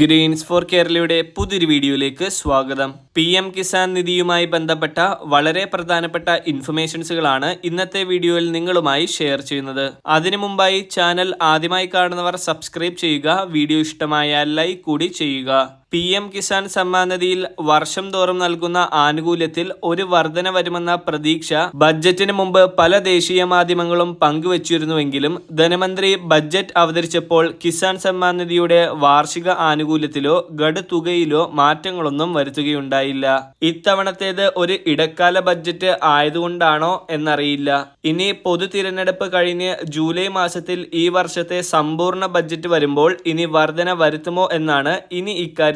Green's four കേരളയുടെ പുതിയൊരു വീഡിയോയിലേക്ക് സ്വാഗതം. പി എം കിസാൻ നിധിയുമായി ബന്ധപ്പെട്ട വളരെ പ്രധാനപ്പെട്ട ഇൻഫർമേഷൻസുകളാണ് ഇന്നത്തെ വീഡിയോയിൽ നിങ്ങളുമായി ഷെയർ ചെയ്യുന്നത്. അതിനു മുമ്പായി ചാനൽ ആദ്യമായി കാണുന്നവർ സബ്സ്ക്രൈബ് ചെയ്യുക വീഡിയോ ഇഷ്ടമായാൽ ലൈക്ക് കൂടി ചെയ്യുക. പി എം കിസാൻ സമ്മാൻ നിധിയിൽ വർഷം തോറും നൽകുന്ന ആനുകൂല്യത്തിൽ ഒരു വർധന വരുമെന്ന പ്രതീക്ഷ ബജറ്റിന് മുമ്പ് പല ദേശീയ മാധ്യമങ്ങളും പങ്കുവച്ചിരുന്നുവെങ്കിലും ധനമന്ത്രി ബജറ്റ് അവതരിച്ചപ്പോൾ കിസാൻ സമ്മാൻ നിധിയുടെ വാർഷിക ആനുകൂല്യത്തിലോ ഗഡു തുകയിലോ മാറ്റങ്ങളൊന്നും വരുത്തുകയുണ്ടായില്ല. ഇത്തവണത്തേത് ഒരു ഇടക്കാല ബജറ്റ് ആയതുകൊണ്ടാണോ എന്നറിയില്ല. ഇനി പൊതു തിരഞ്ഞെടുപ്പ് കഴിഞ്ഞ് ജൂലൈ മാസത്തിൽ ഈ വർഷത്തെ സമ്പൂർണ ബജറ്റ് വരുമ്പോൾ ഇനി വർധന വരുത്തുമോ എന്നാണ് ഇനി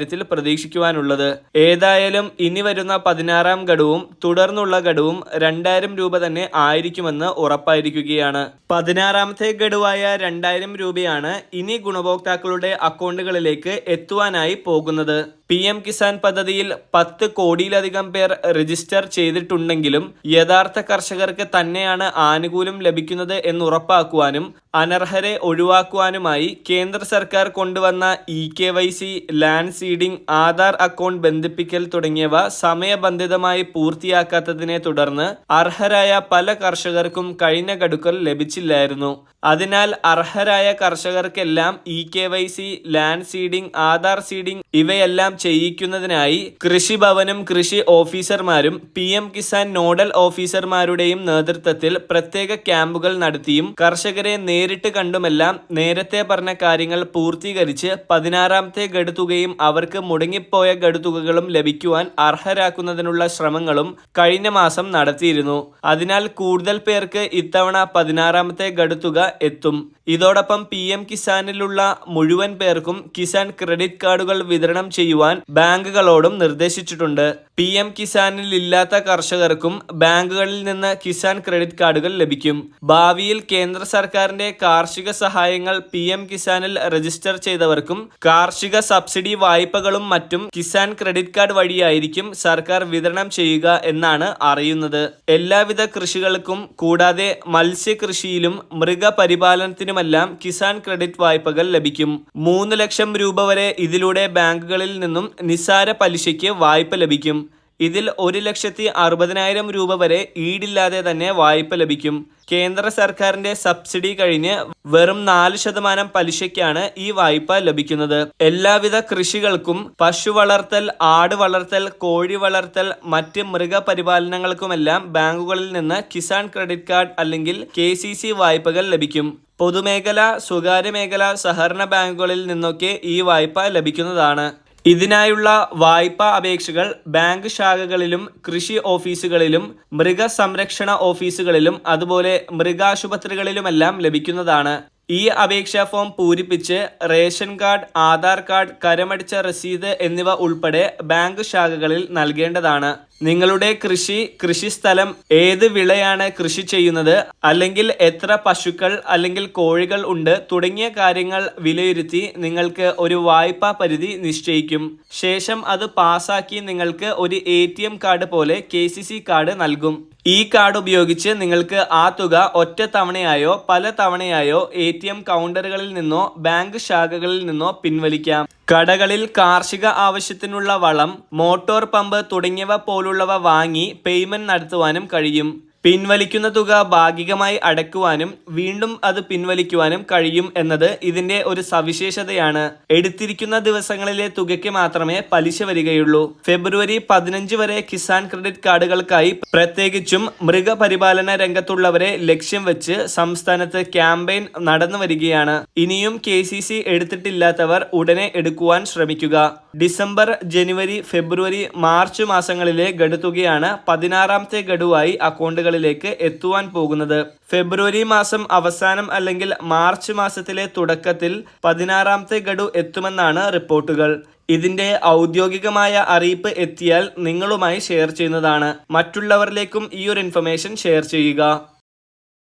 ഇക്കാര്യത്തിൽ പ്രതീക്ഷിക്കുവാനുള്ളത്. ഏതായാലും ഇനി വരുന്ന പതിനാറാം ഘടുവും തുടർന്നുള്ള ഘടുവും രണ്ടായിരം രൂപ തന്നെ ആയിരിക്കുമെന്ന് ഉറപ്പായിരിക്കുകയാണ്. പതിനാറാമത്തെ ഘടുവായ രണ്ടായിരം രൂപയാണ് ഇനി ഗുണഭോക്താക്കളുടെ അക്കൗണ്ടുകളിലേക്ക് എത്തുവാനായി പോകുന്നത്. പി എം കിസാൻ പദ്ധതിയിൽ പത്ത് കോടിയിലധികം പേർ രജിസ്റ്റർ ചെയ്തിട്ടുണ്ടെങ്കിലും യഥാർത്ഥ കർഷകർക്ക് തന്നെയാണ് ആനുകൂല്യം ലഭിക്കുന്നത് എന്നുറപ്പാക്കുവാനും അനർഹരെ ഒഴിവാക്കുവാനുമായി കേന്ദ്ര സർക്കാർ കൊണ്ടുവന്ന e K Y C land seeding Aadhaar account ബന്ധിപ്പിക്കൽ തുടങ്ങിയവ സമയബന്ധിതമായി പൂർത്തിയാക്കാത്തതിനെ തുടർന്ന് അർഹരായ പല കർഷകർക്കും കഴിഞ്ഞ ഗഡുക്കൾ ലഭിച്ചില്ലായിരുന്നു. അതിനാൽ അർഹരായ കർഷകർക്കെല്ലാം e K Y C land seeding Aadhaar seeding ഇവയെല്ലാം ചെയ്യിക്കുന്നതിനായി കൃഷിഭവനും കൃഷി ഓഫീസർമാരും പി എം കിസാൻ നോഡൽ ഓഫീസർമാരുടെയും നേതൃത്വത്തിൽ പ്രത്യേക ക്യാമ്പുകൾ നടത്തിയും കർഷകരെ നേരിട്ട് കണ്ടുമെല്ലാം നേരത്തെ പറഞ്ഞ കാര്യങ്ങൾ പൂർത്തീകരിച്ച് പതിനാറാമത്തെ ഗഡുതുകയും അവർക്ക് മുടങ്ങിപ്പോയ ഗഡുതുകകളും ലഭിക്കുവാൻ അർഹരാക്കുന്നതിനുള്ള ശ്രമങ്ങളും കഴിഞ്ഞ മാസം നടത്തിയിരുന്നു. അതിനാൽ കൂടുതൽ പേർക്ക് ഇത്തവണ പതിനാറാമത്തെ ഗഡുതുക എത്തും. ഇതോടൊപ്പം പി എം കിസാനിലുള്ള മുഴുവൻ പേർക്കും കിസാൻ ക്രെഡിറ്റ് കാർഡുകൾ വിതരണം ചെയ്യുവാൻ ബാങ്കുകളോടും നിർദ്ദേശിച്ചിട്ടുണ്ട്. പി എം കിസാനിൽ ഇല്ലാത്ത കർഷകർക്കും ബാങ്കുകളിൽ നിന്ന് കിസാൻ ക്രെഡിറ്റ് കാർഡുകൾ ലഭിക്കും. ഭാവിയിൽ കേന്ദ്ര സർക്കാരിന്റെ കാർഷിക സഹായങ്ങൾ പി എം കിസാനിൽ രജിസ്റ്റർ ചെയ്തവർക്കും കാർഷിക സബ്സിഡി വായ്പകളും മറ്റും കിസാൻ ക്രെഡിറ്റ് കാർഡ് വഴിയായിരിക്കും സർക്കാർ വിതരണം ചെയ്യുക എന്നാണ് അറിയുന്നത്. എല്ലാവിധ കൃഷികൾക്കും കൂടാതെ മത്സ്യകൃഷിയിലും മൃഗപരിപാലനത്തിനുമെല്ലാം കിസാൻ ക്രെഡിറ്റ് വായ്പകൾ ലഭിക്കും. മൂന്ന് ലക്ഷം രൂപ വരെ ഇതിലൂടെ ബാങ്കുകളിൽ നിന്നും നിസ്സാര പലിശയ്ക്ക് വായ്പ ലഭിക്കും. ഇതിൽ ഒരു ലക്ഷത്തി അറുപതിനായിരം രൂപ വരെ ഈടില്ലാതെ തന്നെ വായ്പ ലഭിക്കും. കേന്ദ്ര സർക്കാരിന്റെ സബ്സിഡി കഴിഞ്ഞ് വെറും നാല് ശതമാനം പലിശയ്ക്കാണ് ഈ വായ്പ ലഭിക്കുന്നത്. എല്ലാവിധ കൃഷികൾക്കും പശു വളർത്തൽ ആട് വളർത്തൽ കോഴി വളർത്തൽ മറ്റ് മൃഗപരിപാലനങ്ങൾക്കുമെല്ലാം ബാങ്കുകളിൽ നിന്ന് കിസാൻ ക്രെഡിറ്റ് കാർഡ് അല്ലെങ്കിൽ കെ വായ്പകൾ ലഭിക്കും. പൊതുമേഖല സ്വകാര്യ മേഖല സഹകരണ ബാങ്കുകളിൽ നിന്നൊക്കെ ഈ വായ്പ ലഭിക്കുന്നതാണ്. ഇതിനായുള്ള വായ്പാ അപേക്ഷകൾ ബാങ്ക് ശാഖകളിലും കൃഷി ഓഫീസുകളിലും മൃഗസംരക്ഷണ ഓഫീസുകളിലും അതുപോലെ മൃഗാശുപത്രികളിലുമെല്ലാം ലഭിക്കുന്നതാണ്. ഈ അപേക്ഷാ ഫോം പൂരിപ്പിച്ച് റേഷൻ കാർഡ് ആധാർ കാർഡ് കരമടിച്ച രസീത് എന്നിവ ഉൾപ്പെടെ ബാങ്ക് ശാഖകളിൽ നൽകേണ്ടതാണ്. നിങ്ങളുടെ കൃഷി കൃഷിസ്ഥലം ഏത് വിളയാണ് കൃഷി ചെയ്യുന്നത് അല്ലെങ്കിൽ എത്ര പശുക്കൾ അല്ലെങ്കിൽ കോഴികൾ ഉണ്ട് തുടങ്ങിയ കാര്യങ്ങൾ വിലയിരുത്തി നിങ്ങൾക്ക് ഒരു വായ്പാ പരിധി നിശ്ചയിക്കും. ശേഷം അത് പാസാക്കി നിങ്ങൾക്ക് ഒരു എ കാർഡ് പോലെ കെ കാർഡ് നൽകും. ഈ കാർഡ് ഉപയോഗിച്ച് നിങ്ങൾക്ക് ആ തുക ഒറ്റ തവണയായോ പല തവണയായോ എ കൗണ്ടറുകളിൽ നിന്നോ ബാങ്ക് ശാഖകളിൽ നിന്നോ പിൻവലിക്കാം. കടകളിൽ കാർഷിക ആവശ്യത്തിനുള്ള വളം മോട്ടോർ പമ്പ് തുടങ്ങിയവ പോലുള്ളവ വാങ്ങി പേയ്മെന്റ് നടത്തുവാനും കഴിയും. പിൻവലിക്കുന്ന തുക ഭാഗികമായി അടക്കുവാനും വീണ്ടും അത് പിൻവലിക്കുവാനും കഴിയും എന്നത് ഇതിന്റെ ഒരു സവിശേഷതയാണ്. എടുത്തിരിക്കുന്ന ദിവസങ്ങളിലെ തുകയ്ക്ക് മാത്രമേ പലിശ വരികയുള്ളൂ. ഫെബ്രുവരി പതിനഞ്ച് വരെ കിസാൻ ക്രെഡിറ്റ് കാർഡുകൾക്കായി പ്രത്യേകിച്ചും മൃഗപരിപാലന രംഗത്തുള്ളവരെ ലക്ഷ്യം വെച്ച് സംസ്ഥാനത്ത് ക്യാമ്പയിൻ നടന്നു വരികയാണ്. ഇനിയും കെ എടുത്തിട്ടില്ലാത്തവർ ഉടനെ എടുക്കുവാൻ ശ്രമിക്കുക. ഡിസംബർ ജനുവരി ഫെബ്രുവരി മാർച്ച് മാസങ്ങളിലെ ഗഡു ഗഡുതുകയാണ് പതിനാറാമത്തെ ഗഡുവായി അക്കൗണ്ടുകളിലേക്ക് എത്തുവാൻ പോകുന്നത്. ഫെബ്രുവരി മാസം അവസാനം അല്ലെങ്കിൽ മാർച്ച് മാസത്തിലെ തുടക്കത്തിൽ പതിനാറാമത്തെ ഗഡു എത്തുമെന്നാണ് റിപ്പോർട്ടുകൾ. ഇതിന്റെ ഔദ്യോഗികമായ അറിയിപ്പ് എത്തിയാൽ നിങ്ങളുമായി ഷെയർ ചെയ്യുന്നതാണ്. മറ്റുള്ളവരിലേക്കും ഈ ഒരു ഇൻഫർമേഷൻ ഷെയർ ചെയ്യുക.